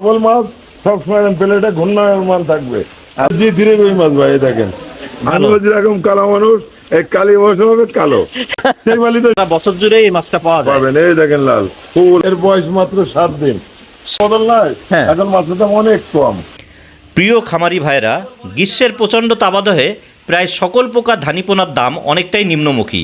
বল মাছ সবসময় প্লেটে ঘূর্ণায়মান থাকবে। আর জি ধীরে রুই মাছ ভাই দেখেন। মানুষ যেরকম কালো মানুষ এই কালি মাছ হবে কালো। সেই বালি তো বছর জুড়ে এই মাছটা পাওয়া যায়। পাবেন এই দেখেন লাল। ফুল। এর বয়স মাত্র সাত দিন। বদল নাই হ্যাঁ। এখন মাছের দাম অনেক কম। প্রিয় খামারি ভাইরা গ্রীষ্মের প্রচণ্ড তাবাদহে প্রায় সকল প্রকার ধানিপোনার দাম অনেকটাই নিম্নমুখী।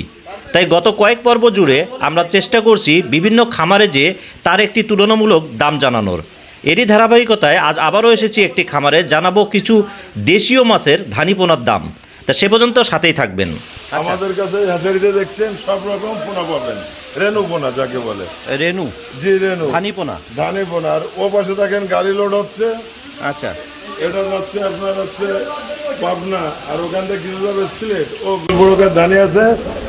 তাই গত কয়েক পর্ব জুড়ে আমরা চেষ্টা করছি বিভিন্ন খামারে যে তার একটি তুলনামূলক দাম জানানোর। এরই ধারাবাহিকতায় আজ আবারও এসেছি একটি খামারে। জানাব কিছু দেশীয় মাছের ধানিপোনার দাম। তা সে পর্যন্ত সাথেই থাকবেন। আমাদের কাছে হাজারিতে দেখছেন সব রকম পোনা পাবেন। রেনু পোনা যাকে বলে। রেনু? জি রেনু। ধানিপোনা? ধানি পোনা আর ও পাশে দেখেন গাড়ি লোড হচ্ছে। আচ্ছা। এটা যাচ্ছে আপনার হচ্ছে পাবনা। আর ওখান থেকে কিছু যাবে সিলেট। ও বড়কার ধানি আছে।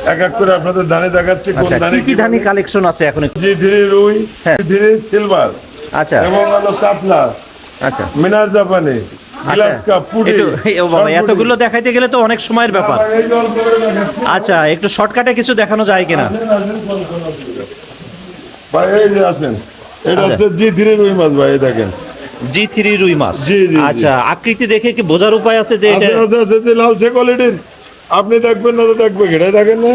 এক এক করে আপনাদের ধানি দেখাচ্ছি কোন আচ্ছা ধানি কি ধানি কালেকশন আছে এখন? জি ধীরে রুই হ্যাঁ। ধীরে সিলভার আচ্ছা। এবং হলো কাতলা আচ্ছা। মিনার জাপানি বাবা এতগুলো দেখাইতে গেলে তো অনেক সময়ের ব্যাপার। আচ্ছা একটু শর্টকাটে কিছু দেখানো যায় কিনা। ভাই এই যে আসেন এটা আচ্ছা। হচ্ছে জি রুই মাছ ভাই দেখেন। জি থ্রি রুই মাছ। আচ্ছা আকৃতি দেখে কি বোঝার উপায় আছে যে এটা আছে আছে আছে যে লালচে কোয়ালিটির। আপনি দেখবেন না তো দেখবে এটাই দেখেন না?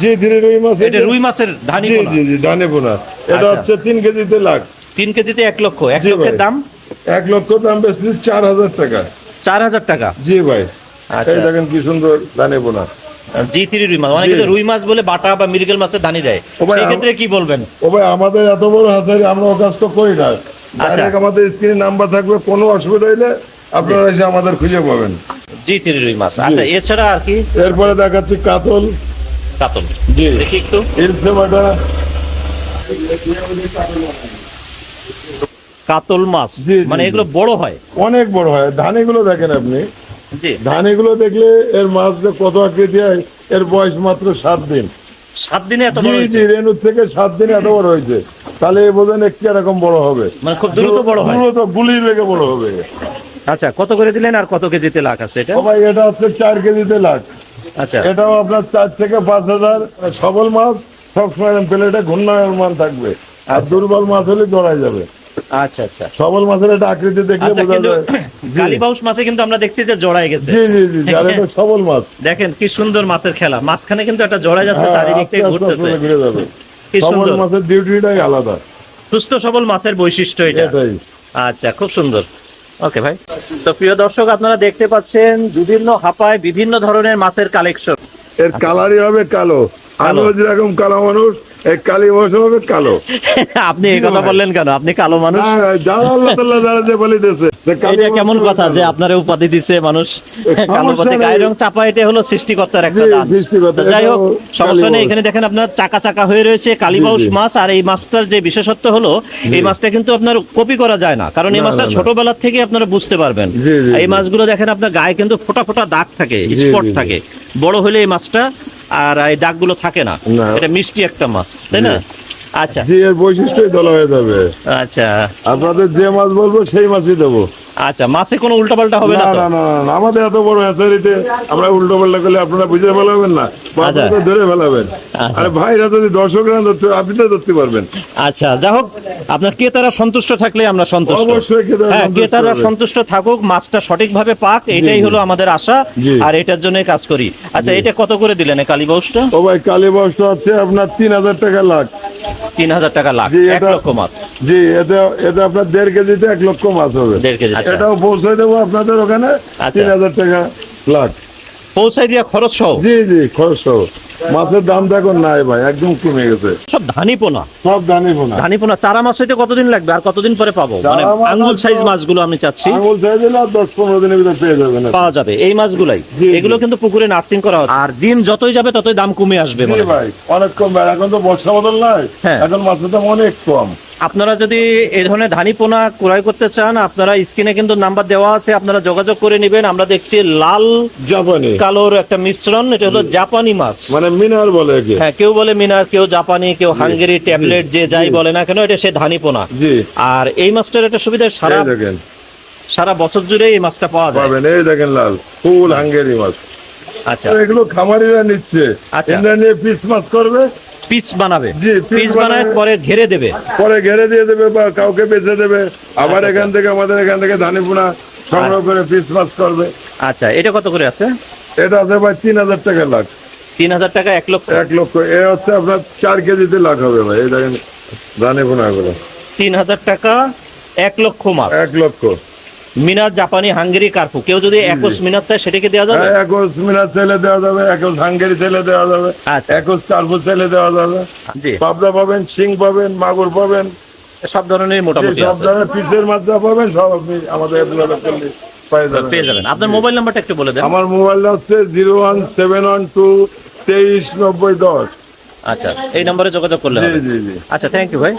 জি ধীরে রুই মাছ এটা রুই মাছের ধানি জি জি জি দানে পোনা এটা আচ্ছা। হচ্ছে তিন কেজিতে লাখ। তিন কেজিতে এক লক্ষ এক লক্ষের দাম? এক লক্ষ দাম বেশি চার হাজার টাকা। চার হাজার টাকা? জি ভাই। আচ্ছা। দেখেন কি সুন্দর দানে পোনা জি থ্রি রুই মাছ। অনেকে। রুই মাছ বলে বাটা বা মিরগেল মাছের ধানি দেয়। ও ভাই, ক্ষেত্রে কি বলবেন? ও ভাই আমাদের এত বড় হাজারি আমরা ও কাজ তো করি না। আচ্ছা। ডাইরেক্ট আমাদের স্ক্রিনে নাম্বার থাকবে কোনো অসুবিধা হইলে আপনারা এসে আমাদের খুঁজে পাবেন। জি থ্রি রুই মাছ। আচ্ছা এছাড়া আর কি? এরপরে দেখাচ্ছি কাতল। কাতল। জি। দেখি একটু। ইলসে বাটা। কাতল মাছ মানে এগুলো বড় হয়। অনেক বড় হয়। ধান এগুলো দেখেন আপনি। ধান এগুলো দেখলে এর মাছ যে কত আকৃতি হয় এর বয়স মাত্র সাত দিন। সাত দিনে এত বড় জি হয়েছে থেকে সাত দিন এত বড় হয়েছে। তাহলে বোঝেন একটি এরকম বড় হবে। মানে খুব দ্রুত বড় হয়। দ্রুত গুলির বেগে বড় হবে। আচ্ছা কত করে দিলেন আর কত কেজিতে লাখ আছে এটা? সবাই এটা হচ্ছে চার কেজিতে লাখ। আচ্ছা। এটাও আপনার চার থেকে পাঁচ হাজার। সবল মাছ সবসময় প্লেটে ঘূর্ণায়মান থাকবে। আর দুর্বল মাছ হলে জড়াই যাবে। আচ্ছা আচ্ছা। সবল মাছের একটা আকৃতি দেখলে বোঝা যায়। কালীবাউস মাছে কিন্তু আমরা দেখছি যে জড়াই গেছে। জি জি জি যার এটা সবল মাছ। দেখেন কি সুন্দর মাছের খেলা। মাঝখানে কিন্তু একটা জড়াই যাচ্ছে চারিদিক থেকে ঘুরতেছে। আস্তে ঘুরে সবল মাছের ডিউটিটাই আলাদা। সুস্থ সবল মাছের বৈশিষ্ট্য এটা। আচ্ছা খুব সুন্দর। ওকে ভাই। তো প্রিয় দর্শক আপনারা দেখতে পাচ্ছেন বিভিন্ন হাপায় বিভিন্ন ধরনের মাছের কালেকশন। এর কালারই হবে কালো। আলো যেরকম কালো মানুষ এই কালি বসে হবে কালো। আপনি এই কথা বললেন কেন? আপনি কালো মানুষ? যারা আল্লাহ তাআলা যারা যে বলিতেছে যে এটা কেমন কথা যে কালো। আপনার উপাধি দিছে মানুষ? কালো পথে গায়ের রং চাপা এটা হলো সৃষ্টিকর্তার একটা দান। যাই হোক সমস্যা নেই। এখানে দেখেন আপনার চাকা চাকা হয়ে রয়েছে কালীবাউস। মাছ আর এই মাছটার যে বিশেষত্ব হলো এই মাছটা কিন্তু আপনার কপি করা যায় না। কারণ এই মাছটা। ছোটবেলার থেকে আপনারা বুঝতে পারবেন। এই। মাছগুলো দেখেন আপনার গায়ে কিন্তু ফোটা ফোটা দাগ থাকে স্পট। থাকে। বড় হলে এই মাছটা আর এই দাগগুলো থাকে না। এটা মিষ্টি একটা মাছ তাই না? আচ্ছা। জি এর বৈশিষ্ট্যই দলা হয়ে যাবে। আচ্ছা। আপনাদের যে মাছ বলব সেই মাছই দেবো। আচ্ছা মাছে কোনো উল্টাপাল্টা হবে না না না না আমাদের এত বড় হ্যাচারিতে আমরা উল্টো পাল্টা করলে আপনারা বুঝে ফেলাবেন না বা আচ্ছা। আপনারা ধরে ফেলাবেন। আচ্ছা। আরে ভাইরা যদি দর্শকরা ধরতে আপনি তো ধরতে পারবেন। আচ্ছা যা হোক আপনার ক্রেতারা সন্তুষ্ট থাকলে আমরা সন্তুষ্ট। অবশ্যই ক্রেতারা হ্যাঁ সন্তুষ্ট ক্রেতারা সন্তুষ্ট থাকুক মাছটা সঠিকভাবে পাক এটাই হলো আমাদের আশা আর এটার জন্য কাজ করি। আচ্ছা এটা কত করে দিলেন কালীবাউসটা ও ভাই কালী বস্তা হচ্ছে আপনার তিন হাজার টাকা লাখ। তিন হাজার টাকা লাখ এক লক্ষ মাছ জি এতে এতে আপনার দেড় কেজিতে এক লক্ষ মাছ হবে দেড় কেজি আচ্ছা। এটাও পৌঁছে দেবো আপনাদের ওখানে আচ্ছা। তিন হাজার টাকা লাখ পৌঁছাই দিয়া খরচ সহ জি জি খরচ সহ। মাছের দাম তো এখন নাই ভাই একদম কমে গেছে। সব ধানি পোনা সব জানি না ধানি পোনা চারা মাছ হইতে কতদিন লাগবে আর কতদিন পরে পাবো? মানে আঙ্গুল সাইজ মাছগুলো আমি চাচ্ছি। চাই দিলে আর দশ পনেরো দিনের ভিতরে পেয়ে যাবেন। পাওয়া যাবে। এই মাছগুলাই। এগুলো কিন্তু পুকুরে নার্সিং করা হয়। আর দিন যতই যাবে ততই দাম কমে আসবে মনে। ভাই অনেক কম ভাই। এখন তো বর্ষা বদল নাই হ্যাঁ। এখন মাছের দাম অনেক কম। আপনারা যদি এই ধরনের ধানি পোনা ক্রয় করতে চান আপনারা স্ক্রিনে কিন্তু নাম্বার দেওয়া আছে আপনারা যোগাযোগ করে নেবেন। আমরা দেখছি লাল জাপানি। কালোর একটা মিশ্রণ এটা হলো জাপানি মাছ। মানে মিনার বলে হ্যাঁ কেউ বলে মিনার কেউ জাপানি কেউ হাঙ্গেরি ট্যাবলেট যে যাই বলে না কেন এটা সে ধানি পোনা জি। আর এই মাছটার একটা সুবিধা সারা দেখেন। সারা বছর জুড়ে এই মাছটা পাওয়া যায়। পাবেন এই দেখেন লাল ফুল হাঙ্গেরি মাছ। আচ্ছা। এগুলো খামারিরা নিচ্ছে। আচ্ছা। নিয়ে পিস মাছ করবে। পিস বানাবে। জি, পিস বানায় পরে ঘেরে দেবে। পরে ঘেরে দিয়ে দেবে বা কাউকে বেচে দেবে। আবার এখান থেকে আমাদের এখান থেকে ধানি পোনা সংগ্রহ করে পিস মাছ করবে। আচ্ছা এটা কত করে আছে? এটা আছে ভাই তিন হাজার টাকা লাখ। তিন হাজার টাকা এক লক্ষ। এক লক্ষ। এ হচ্ছে আপনার চার কেজিতে লাখ হবে ভাই। এই দেখেনগুলো তিন হাজার টাকা এক লক্ষ মাছ এক লক্ষ। মিনার জাপানি হাঙ্গেরি কার্পু। কেউ যদি একুশ মিনার চায় সেটাকে দেওয়া যাবে? হ্যাঁ, একুশ মিনার ছেলে দেওয়া যাবে একুশ হাঙ্গেরি ছেলে দেওয়া যাবে আচ্ছা। একুশ কার্পুর ছেলে দেওয়া যাবে। জি। পাবদা পাবেন শিং পাবেন মাগুর পাবেন। সব ধরনের মোটামুটি সব ধরনের পিসের মাত্রা পাবেন সব আপনি আমাদের পেয়ে যাবেন। আপনার মোবাইল নাম্বারটা একটু বলে দেন। আমার মোবাইল হচ্ছে zero one seven one two তেইশ নব্বই দশ। আচ্ছা এই নম্বরে যোগাযোগ করলে হবে। আচ্ছা থ্যাংক ইউ ভাই।